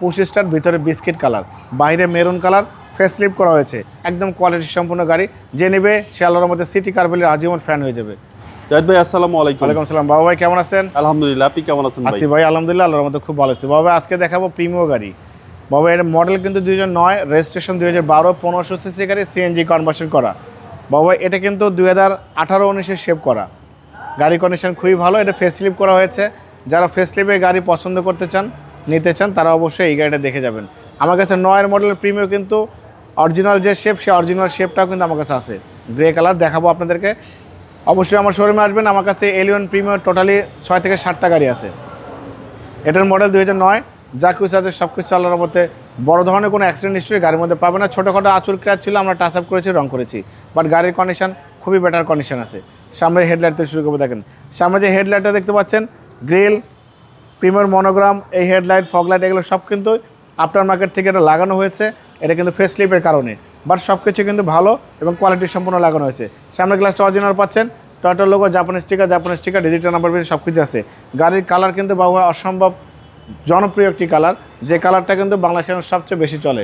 পঁচিশ স্টার ভিতরে biscuit colour বাইরে মেরুন কালার ফেস লিপ করা হয়েছে। একদম কোয়ালিটি সম্পূর্ণ গাড়ি। যে নেবে সে আল্লাহর মধ্যে সিটি কারবেলের আজীবন ফ্যান হয়ে যাবে। জাহিদ ভাই আসসালামু আলাইকুম। ওয়ালাইকুম সালাম বাবা ভাই কেমন আছেন? আলহামদুলিল্লাহ আপনি কেমন আছেন ভাই? আসি ভাই আলহামদুলিল্লাহ আল্লাহর মধ্যে খুব ভালো আছি। বাবা ভাই, আজকে দেখাবো প্রিমিও গাড়ি। বাবা এর মডেল কিন্তু দুই হাজার নয় রেজিস্ট্রেশন দুই হাজার বারো পনেরোশো সিসি গাড়ি সিএনজি কনভার্সন করা। বাবা ভাই, এটা কিন্তু দুই হাজার আঠারো উনিশে শেপ করা। গাড়ি কন্ডিশন খুবই ভালো এটা ফেস লিপ করা হয়েছে। যারা ফেস লিপে গাড়ি পছন্দ করতে চান নিতে চান, তারা অবশ্যই এই গাড়িটা দেখে যাবেন। আমার কাছে নয়ের মডেলের প্রিমিও কিন্তু অরিজিনাল যে শেপ সে অরিজিনাল শেপটাও কিন্তু আমার কাছে আছে। গ্রে কালার দেখাবো আপনাদেরকে। অবশ্যই আমার শোরুমে আসবেন, আমার কাছে এলিয়ন প্রিমিয়ার টোটালি ছয় থেকে সাতটা গাড়ি আছে। এটার মডেল দুই হাজার নয়, যা কিছু আছে সব কিছু আল্লাহর মধ্যে বড় ধরনের কোনো অ্যাক্সিডেন্ট হিস্ট্রি গাড়ির মধ্যে পাবে না। ছোটোখাটো আচুর ক্র্যাচ ছিল, আমরা টাচ আপ করেছি, রং করেছি। বাট গাড়ির কন্ডিশন খুবই বেটার কন্ডিশন আছে। সামনে হেডলাইট থেকে শুরু করব, দেখেন। সামনে যে হেডলাইটটা দেখতে পাচ্ছেন গ্রিল প্রিমিয়ার মনোগ্রাম, এই হেডলাইট ফগলাইট এগুলো সব কিন্তু আফটার মার্কেট থেকে এটা লাগানো হয়েছে। এটা কিন্তু ফেস লিপের কারণে। বাট সব কিছু কিন্তু ভালো এবং কোয়ালিটি সম্পূর্ণ লাগানো হয়েছে। সামনে গ্লাসটা অরিজিনাল পাচ্ছেন। টয়টার logo Japanese sticker Japanese sticker digital number পেয়ে সব কিছু আছে। গাড়ির কালার কিন্তু বাবু অসম্ভব জনপ্রিয় একটি কালার যে কালারটা কিন্তু বাংলাদেশের সবচেয়ে বেশি চলে।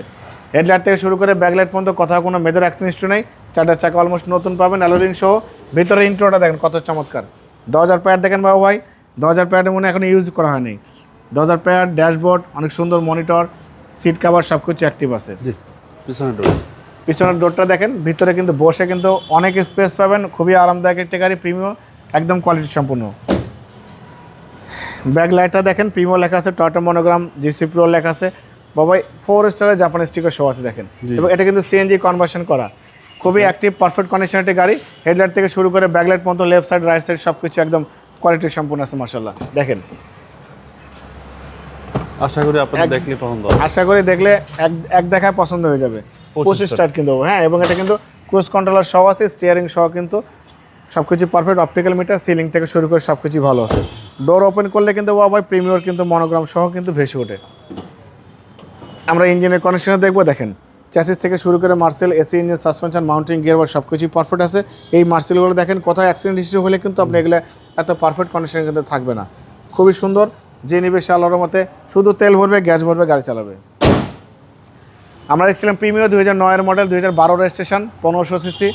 হেডলাইট থেকে শুরু করে ব্যাকলাইট পর্যন্ত কোথাও কোনো মেজর অ্যাক্সিডেন্ট নেই। চারটার চাকা অলমোস্ট নতুন পাবেন অ্যালোরিং সহ। ভিতরে ইন্ট্রোটা দেখেন কত চমৎকার। দশ হাজার প্যাড দেখেন বাবু ভাই। দশ হাজার প্যাডের মনে এখন ইউজ করা হয়নি। দশ হাজার প্যাড ড্যাশবোর্ড অনেক সুন্দর মনিটর সিট কাভার সব কিছু অ্যাক্টিভ আছে। জি পিছনে ডোর পিছনের ডোরটা দেখেন ভিতরে কিন্তু বসে কিন্তু অনেক স্পেস পাবেন খুবই আরামদায়ক একটা গাড়ি প্রিমিয়াম একদম কোয়ালিটি সম্পূর্ণ। ব্যাক লাইটটা দেখেন প্রিমিয়াম লেখা আছে টয়টা মনোগ্রাম জিসি প্রো লেখা আছে। বাবাই ফোর স্টারের জাপানি স্টিকার শো আছে দেখেন। এবং এটা কিন্তু সিএনজি কনভার্সন করা। খুবই অ্যাক্টিভ পারফেক্ট কন্ডিশন একটি গাড়ি। হেডলাইট থেকে শুরু করে ব্যাকলাইট পর্যন্ত লেফট সাইড রাইট সাইড সব কিছু একদম কোয়ালিটি সম্পূর্ণ আছে মার্শাল্লাহ দেখেন। আশা করি আপনাদের এক- দেখলে পছন্দ হবে। আশা করি দেখলে এক এক দেখায় পছন্দ হয়ে যাবে। পঁচিশ স্টার্ট কিন্তু হ্যাঁ এবং এটা কিন্তু ক্রুজ কন্ট্রোলার সহ আছে স্টিয়ারিং সহ কিন্তু সব কিছু পারফেক্ট অপটিক্যাল মিটার সিলিং থেকে শুরু করে সব কিছুই ভালো আছে। ডোর ওপেন করলে কিন্তু বাবাই প্রিমিয়র কিন্তু মনোগ্রাম সহ কিন্তু ভেসে ওঠে। আমরা ইঞ্জিনের কনেকশনে দেখব দেখেন। চ্যাসিস থেকে শুরু করে Marcel AC engine suspension mounting gear সব কিছুই পারফেক্ট আছে। এই মার্সেলগুলো দেখেন কোথাও অ্যাক্সিডেন্ট হিস্ট্রি হলে কিন্তু আপনি এগুলো এত পারফেক্ট কন্ডিশনে কিন্তু থাকবে না। খুবই সুন্দর, যে নিবে সে মতে শুধু তেল ভরবে, গ্যাস ভরবে, গাড়ি চালাবে। আমরা দেখছিলাম প্রিমিয়ার দুই হাজার নয়ের মডেল দুই হাজার বারো রেজিস্ট্রেশন পনেরোশো সিসি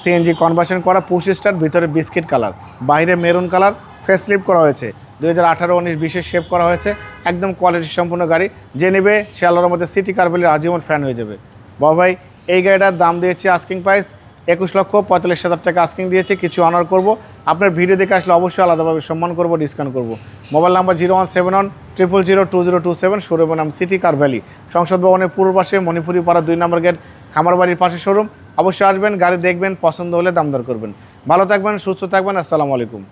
সিএনজি কনভার্সন করা পঁচিশ স্টার ভিতরে বিস্কিট কালার বাইরে মেরুন কালার ফেস লিপ করা হয়েছে। দু হাজার আঠারো, উনিশ বিশেষ শেপ করা হয়েছে, একদম কোয়ালিটি সম্পূর্ণ গাড়ি। যে নেবে সে আল্লাহর মধ্যে সিটি কারবেলের আজীবন ফ্যান হয়ে যাবে। বাবা ভাই, এই গাড়িটার দাম দিয়েছি আস্কিং প্রাইস একুশ লক্ষ পঁয়তাল্লিশ হাজার টাকা আস্কিং দিয়েছে, কিছু অনার করব। আপনার ভিডিও দেখে আসলে অবশ্যই আলাদাভাবে সম্মান করব ডিসকাউন্ট করব। Mobile number zero one seven one triple zero two zero two seven শোরুমের নাম সিটি কার ভ্যালি সংসদ ভবনের পূর্ব পাশে মণিপুরি পাড়া দুই নম্বর গেট খামারবাড়ির পাশে শোরুম অবশ্যই আসবেন, গাড়ি দেখবেন, পছন্দ হলে দাম দর করবেন। ভালো থাকবেন, সুস্থ থাকবেন, আসসালামু আলাইকুম।